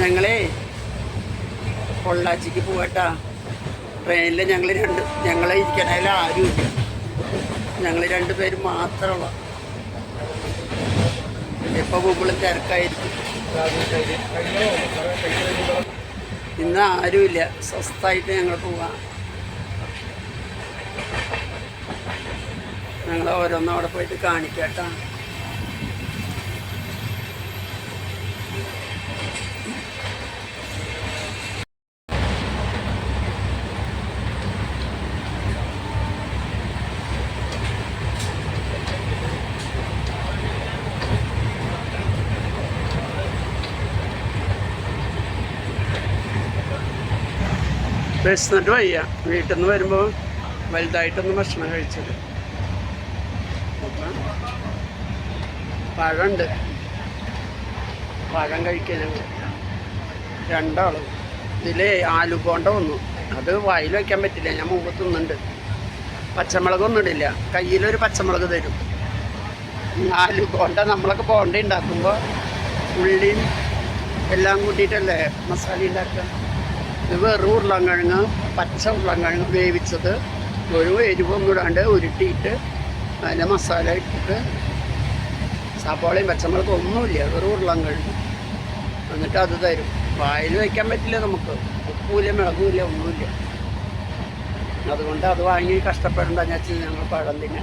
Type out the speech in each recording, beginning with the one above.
ഞങ്ങളേ പൊള്ളാച്ചിക്ക് പോകട്ടാ ട്രെയിനിൽ ഞങ്ങൾ രണ്ട് ഞങ്ങളെ ഇരിക്കണതിൽ ആരുമില്ല ഞങ്ങൾ രണ്ടുപേരും മാത്രമുള്ള എപ്പോൾ ഗൂഗിളിൽ തിരക്കായിരിക്കും. ഇന്ന് ആരുമില്ല സ്വസ്ഥമായിട്ട് ഞങ്ങൾ പോവാം. ഞങ്ങൾ ഓരോന്നും അവിടെ പോയിട്ട് കാണിക്കട്ടാ. വിശന്നിട്ട് വയ്യ. വീട്ടിൽ നിന്ന് വരുമ്പോൾ വലുതായിട്ടൊന്നും ഭക്ഷണം കഴിച്ചത്. അപ്പം പഴമുണ്ട് പഴം കഴിക്കലുണ്ട് രണ്ടാളും. ഇതിൽ ആലുബോണ്ട വന്നു. അത് വായിൽ വയ്ക്കാൻ പറ്റില്ല. ഞാൻ മുമ്പ് തിന്നുന്നുണ്ട്. പച്ചമുളകൊന്നും ഇടില്ല. കയ്യിലൊരു പച്ചമുളക് തരും. ആലു പോണ്ട നമ്മളൊക്കെ ബോണ്ട ഉണ്ടാക്കുമ്പോൾ ഉള്ളിയും എല്ലാം കൂട്ടിയിട്ടല്ലേ മസാല ഉണ്ടാക്കുക ഇത് വെറും ഉരുളൻകിഴങ്ങ് പച്ച ഉരുളൻകിഴങ്ങ് വേവിച്ചത് ഒരു എരിവൊന്നും ഇടാണ്ട് ഉരുട്ടിയിട്ട് അതിന്റെ മസാല ഇട്ടിട്ട് സവാളയും പച്ചമുളകും ഒന്നുമില്ല വെറും ഉരുളൻകിഴങ്ങ്. എന്നിട്ട് അത് തരും. വായിൽ വയ്ക്കാൻ പറ്റില്ല നമുക്ക്. ഉപ്പുമില്ല മുളകുമില്ല ഒന്നുമില്ല. അതുകൊണ്ട് അത് വാങ്ങി കഷ്ടപ്പെടേണ്ട വെച്ചാൽ ഞങ്ങൾ പഴം തിന്നെ.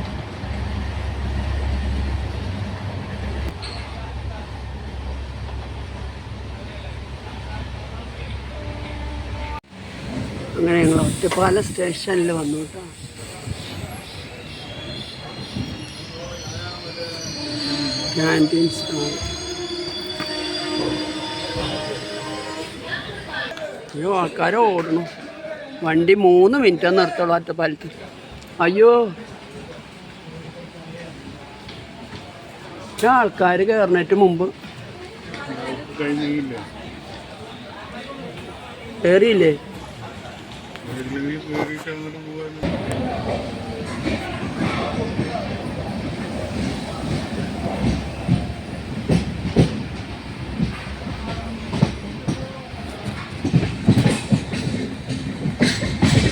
അങ്ങനെ ഞങ്ങൾ ഒറ്റപ്പാല സ്റ്റേഷനിൽ വന്നു കേട്ടോ. ക്യാന്റീൻ സ്റ്റാൾ അയ്യോ ആൾക്കാർ ഓടണം. വണ്ടി മൂന്ന് മിനിറ്റ് നിർത്തുള്ളൂ ഒറ്റപ്പാലത്ത് അയ്യോ. ആൾക്കാർ കയറിനേറ്റ് മുമ്പ്. കഴിഞ്ഞില്ല? കയറിയില്ലേ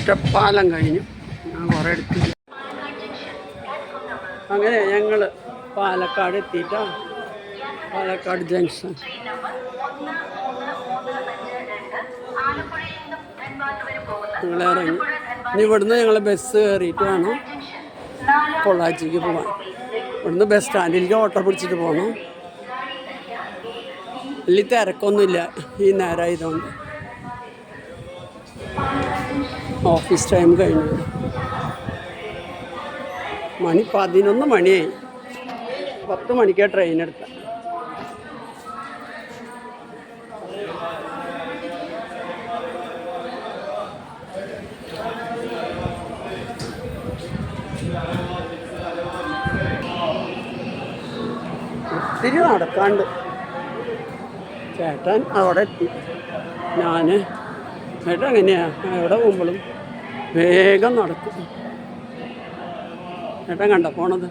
ഒറ്റപ്പാലം കഴിഞ്ഞു. ഞാൻ കുറേ എടുത്ത്. അങ്ങനെ ഞങ്ങൾ പാലക്കാട് എത്തിയിട്ടാണ് പാലക്കാട് ജംഗ്ഷൻ. ഞങ്ങൾ ഇറങ്ങി ഇനി ഇവിടുന്ന് ഞങ്ങൾ ബസ് കയറിയിട്ട് വേണം പൊള്ളാച്ചിക്ക് പോകാൻ ഇവിടുന്ന് ബസ് സ്റ്റാൻഡിലേക്ക് ഓട്ടോ പിടിച്ചിട്ട് പോകണം വലിയ തിരക്കൊന്നുമില്ല. ഈ നേരമായതുകൊണ്ട് ഓഫീസ് ടൈം കഴിഞ്ഞു. മണി പതിനൊന്ന് മണിയായി. പത്ത് മണിക്കാണ് ട്രെയിൻ എടുത്ത നടക്കാണ്ട് ചേട്ടൻ അവിടെ എത്തി. ഞാൻ ചേട്ടൻ എങ്ങനെയാണ് എവിടെ പോകുമ്പോഴും വേഗം നടക്കും. ചേട്ടൻ കണ്ട പോണത്?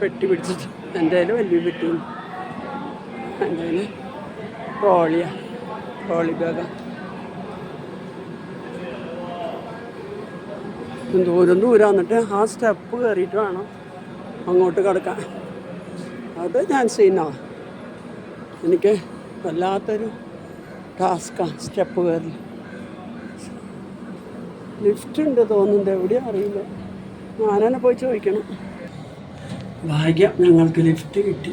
പെട്ടി പിടിച്ചിട്ട്. എന്റെ കയ്യിൽ വലിയ പെട്ടി എന്റെ കയ്യിൽ ട്രോളിയാണ് ട്രോളി ബാഗ. ദൂരം ദൂരം വന്നിട്ട് ആ സ്റ്റെപ്പ് കയറിയിട്ട് വേണം അങ്ങോട്ട് കിടക്കാൻ. അത് ഞാൻ സീനാ എനിക്ക് വല്ലാത്തൊരു ടാസ്ക്കാണ് സ്റ്റെപ്പ് കയറി ലിഫ്റ്റ് ഉണ്ട് തോന്നുന്നുണ്ട് എവിടെയും അറിയില്ല. ഞാനെന്നെ പോയി ചോദിക്കണം. ഭാഗ്യം ഞങ്ങൾക്ക് ലിഫ്റ്റ് കിട്ടി.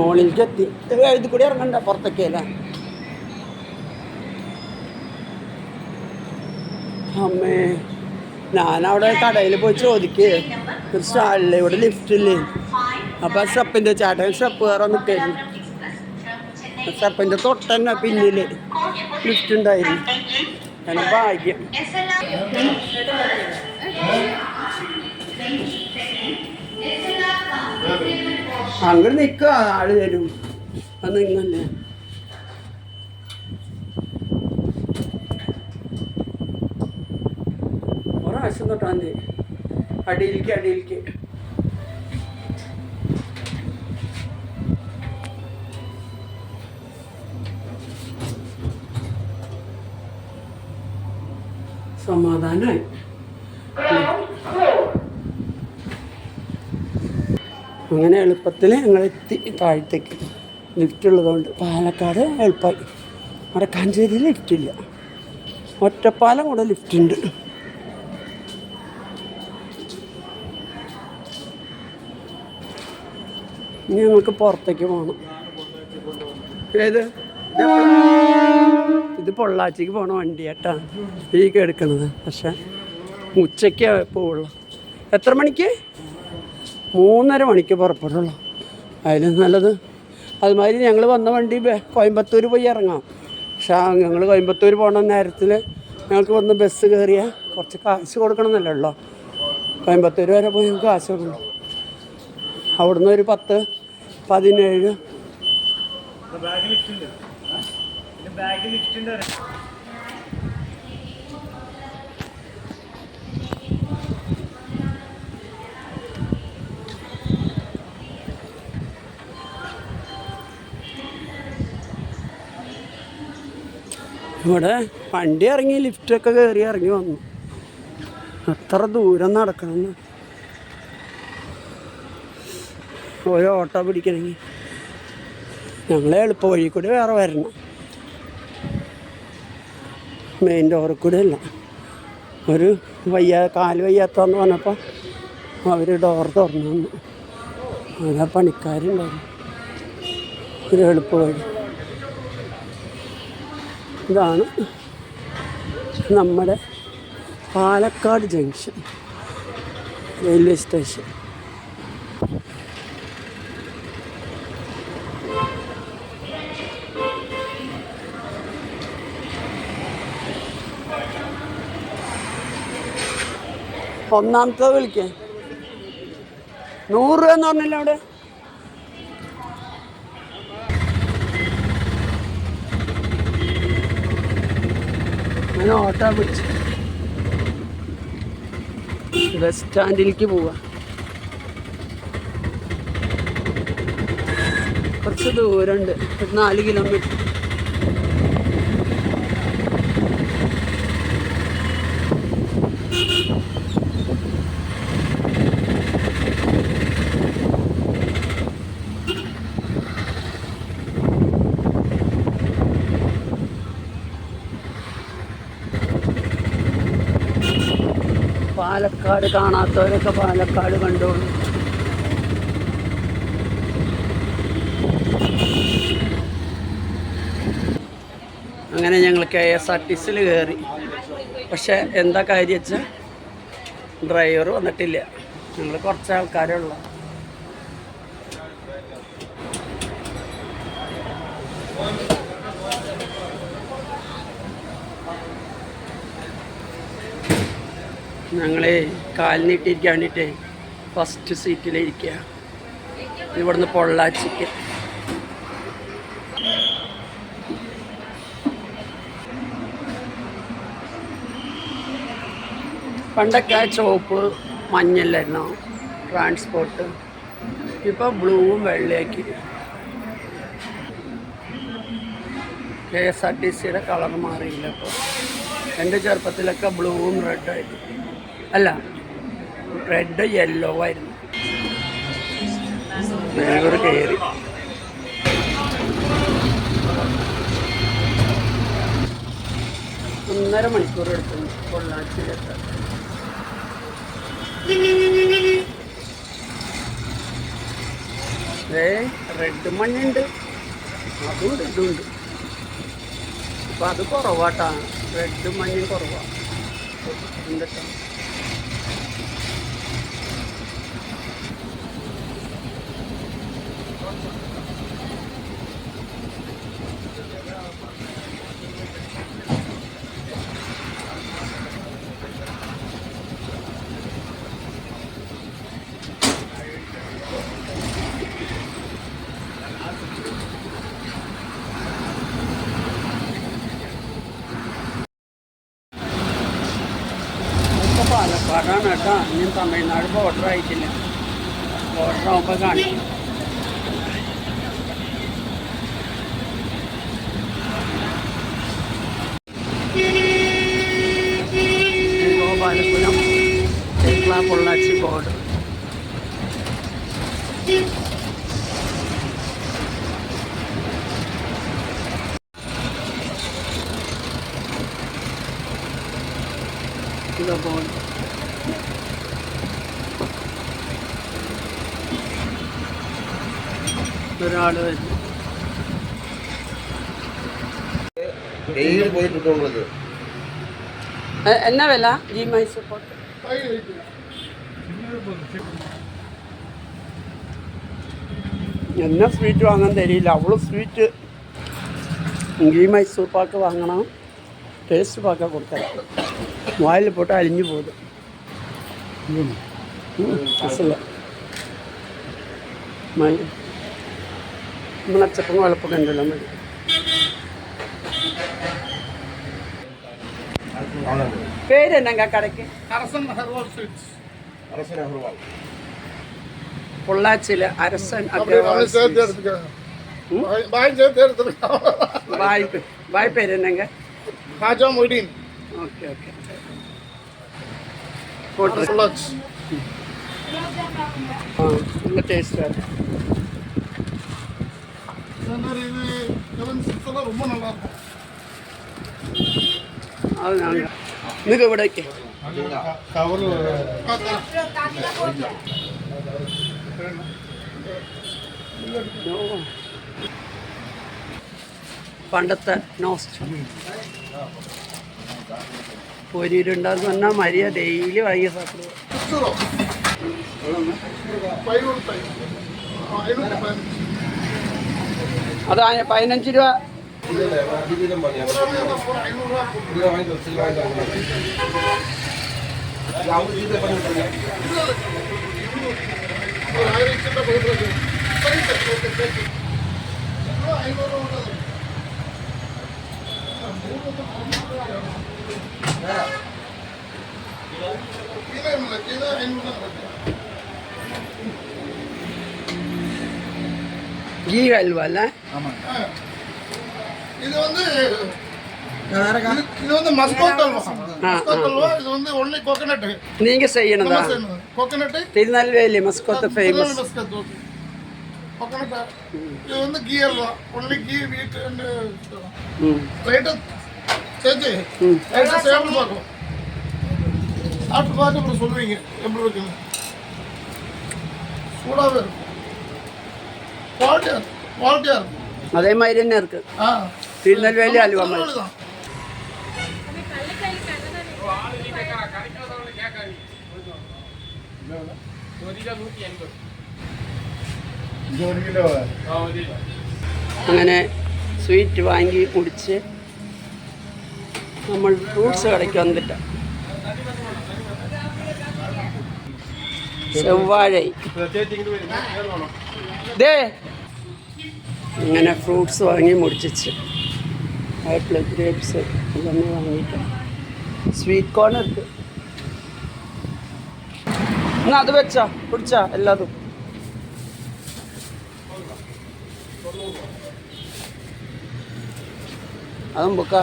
മോളിലേക്ക് എത്തി. ഇത് കൂടി ഇറങ്ങണ്ട പുറത്തൊക്കെയല്ലേ അമ്മേ ഞാനവിടെ കടയിൽ പോയി ചോദിക്കേ. ഒരു സ്റ്റാളില്ലേ ഇവിടെ ലിഫ്റ്റില്ലേ അപ്പോൾ ആ സ്റ്റെപ്പിന്റെ ചേട്ടൻ സ്റ്റെപ്പ് കയറാൻ നിൽക്കായിരുന്നു സ്റ്റെപ്പിന്റെ തൊട്ടന്നെ പിന്നിൽ ലിഫ്റ്റ് ഉണ്ടായിരുന്നു. അങ്ങനെ ഭാഗ്യം. അങ്ങനെ നിൽക്കുക ആൾ തരും. അത് ഇങ്ങനെ പ്രാവശ്യം തൊട്ടാന് അടിയിലേക്ക് അടിയിലേക്ക് സമാധാനമായി അങ്ങനെ എളുപ്പത്തിൽ ഞങ്ങൾ എത്തി താഴത്തേക്ക്. ലിഫ്റ്റ് ഉള്ളതുകൊണ്ട് പാലക്കാട് എളുപ്പമായി വടക്കാഞ്ചേരിയിൽ ലിഫ്റ്റില്ല ഒറ്റപ്പാലം കൂടെ ലിഫ്റ്റ് ഉണ്ട്. ഇനി നമുക്ക് പുറത്തേക്ക് പോകണം ഏത്? ഇത് പൊള്ളാച്ചിക്ക് പോണ വണ്ടി വണ്ടിയാട്ടാ. ഈ കേൾക്കണത് പക്ഷെ ഉച്ചയ്ക്ക് പോവുള്ളൂ. എത്ര മണിക്ക്? മൂന്നര മണിക്ക് പുറപ്പെടുള്ളൂ അതിലും നല്ലത്. അതുമാതിരി ഞങ്ങൾ വന്ന വണ്ടി കോയമ്പത്തൂർ പോയി ഇറങ്ങാം. പക്ഷേ ഞങ്ങൾ കോയമ്പത്തൂർ പോകണ നേരത്തിൽ ഞങ്ങൾക്ക് വന്ന് ബസ് കയറിയ കുറച്ച് കാശ് കൊടുക്കണമെന്നല്ലേ ഉള്ളൂ. കോയമ്പത്തൂർ വരെ പോയി ഞങ്ങൾക്ക് കാശ് കൊടുക്കണം. അവിടുന്ന് ഒരു പത്ത് പതിനേഴ്. ബാഗ് ലിഫ്റ്റ് ഉണ്ട്. ബാഗ് ലിഫ്റ്റ് ഇവിടെ വണ്ടി ഇറങ്ങി ലിഫ്റ്റൊക്കെ കയറി ഇറങ്ങി വന്നു. അത്ര ദൂരം നടക്കണമെന്ന് ഓരോ ഓട്ടോ പിടിക്കണമെങ്കിൽ. ഞങ്ങളെ എളുപ്പ വഴി കൂടി വേറെ വരണം. മെയിൻ ഡോറിൽ കൂടെ അല്ല. ഒരു വയ്യ കാൽ വയ്യാത്തന്ന് പറഞ്ഞപ്പോൾ അവർ ഡോർ തുറന്നു അങ്ങനെ പണിക്കാരുണ്ടായിരുന്നു. ഒരു എളുപ്പ വഴി ഇതാണ് നമ്മുടെ പാലക്കാട് ജംഗ്ഷൻ റെയിൽവേ സ്റ്റേഷൻ. ഒന്നാമത്തെ വിളിക്കേ. നൂറ് രൂപ എന്ന് പറഞ്ഞില്ല അവിടെ? അങ്ങനെ ഓട്ടോ പിടിച്ചു. ബസ് സ്റ്റാൻഡിലേക്ക് പോവാ. കുറച്ച് ദൂരമുണ്ട്. നാല് കിലോമീറ്റർ പാലക്കാട് കാണാത്തവരൊക്കെ പാലക്കാട് കണ്ടോളൂ. അങ്ങനെ ഞങ്ങൾ കെ എസ് ആർ ടി സിയിൽ കയറി. പക്ഷെ എന്താ കാര്യം വെച്ചാൽ ഡ്രൈവർ വന്നിട്ടില്ല. ഞങ്ങൾ കുറച്ച് ആൾക്കാരേ ഉള്ളൂ. ഞങ്ങളെ കാലിനിട്ടിരിക്കാൻ വേണ്ടിയിട്ട് ഫസ്റ്റ് സീറ്റിലിരിക്കുക ഇവിടുന്ന് പൊള്ളാച്ചിക്ക് പണ്ടൊക്കെ ചുവപ്പ് മഞ്ഞല്ലായിരുന്നു? ട്രാൻസ്പോർട്ട് ഇപ്പോൾ ബ്ലൂവും വെള്ളയാക്കി. കെ എസ് ആർ ടി സിയുടെ കളർ മാറിയില്ല ഇപ്പോൾ എന്റെ ചെറുപ്പത്തിലൊക്കെ ബ്ലൂവും റെഡും ആയിരുന്നു. അല്ല റെഡ് യെല്ലോ ആയിരുന്നു. ബാംഗ്ലൂർ കയറി. ഒന്നര മണിക്കൂർ എടുത്തു. പൊള്ളാച്ചിയിലെത്താൻ. ഏ റെഡ് മണ്ണുണ്ട്. അതുണ്ട് ഇതുണ്ട്. അപ്പം അത് കുറവാട്ടാ. റെഡ് മണ്ണും കുറവാണ് എന്നിട്ടോ പാലക്കാടാണ് കേട്ടോ. ഇനി തമിഴ്നാട് ബോർഡർ ആയിട്ടില്ല. ബോർഡർ ആകുമ്പോൾ കാണിക്കും. ഗോപാലപുരം കേരള പൊള്ളാച്ചി ബോർഡർ ഒരാൾ ഡെയിലി പോയി കിട്ടുള്ളത് എന്നാ വില? ജി മൈ സപ്പോർട്ട് എന്നെ സ്വീറ്റ് വാങ്ങാൻ തരില്ല. അവൾ സ്വീറ്റ് ഗീ മൈസൂർ പാക്ക് വാങ്ങണം. ടേസ്റ്റ് പാക്ക കൊടുക്കണം വായിൽ പോട്ട് അലിഞ്ഞു പോകും. అసలు మరి మన చెప్పం కలపకండి మరి பேர் என்னங்க கடைக்கு? அரசன் அகர்வால் ஸ்வீட்ஸ். அரசன் அகர்வால். பொள்ளாச்சியில் அரசன் அகர்வால் பாய் சேர்த்து எடுத்துருக்கான் பாய் பாய் என்னங்க? Okay okay. ക്ലച്ച് നല്ല ടേസ്റ്റാണ് നിങ്ങൾക്ക് ഇവിടേക്ക് പണ്ടത്തെ നോസ്റ്റ്. പോരിയിട്ടുണ്ടെന്ന് പറഞ്ഞാൽ മരിയ ഡെയിലി വാങ്ങി സാപ്പിടുക അത് പതിനഞ്ച് രൂപ. ഐനൂറ് கீ அல்வால இது வந்து இது வந்து மஸ்கோத் அல்வா. மஸ்கோத் அல்வா இது வந்து ஒன்லி கோகனட் நீங்க செய்யணும்டா coconut Tirunelveli muscoth famous coconut இது வந்து ghee halwa. Only ghee wheat and right ചേച്ചി எக்ஸா சேவல் பார்க்கும் சாப்பிட்டு பார்த்து அப்புறம் சொல்லுவீங்க எப்படி இருக்குன்னு சூடாகவே இருக்கும் குவாலிட்டியாக இருக்கும் குவாலிட்டியாக இருக்கும் അതേ മാതിരി തന്നെ ഇറക്ക് ஆ തിരുനെൽവേലി അലുവ മതി தான் അങ്ങനെ സ്വീറ്റ് വാങ്ങി കുടിച്ച് നമ്മൾ ഫ്രൂട്ട്സ് കടയ്ക്ക് വന്നിട്ട്. ചെവ്വാഴ. ദേ. ഫ്രൂട്ട്സ് വാങ്ങി മുടിച്ചിച്ച് ആപ്പിൾ ഗ്രേപ്സ് ഇതൊന്നും വാങ്ങിയിട്ട്. സ്വീറ്റ് കോൺ എടുത്ത് എന്നാ അത് വെച്ചാ കുടിച്ചാ എല്ലാതും. അതും ബുക്കാ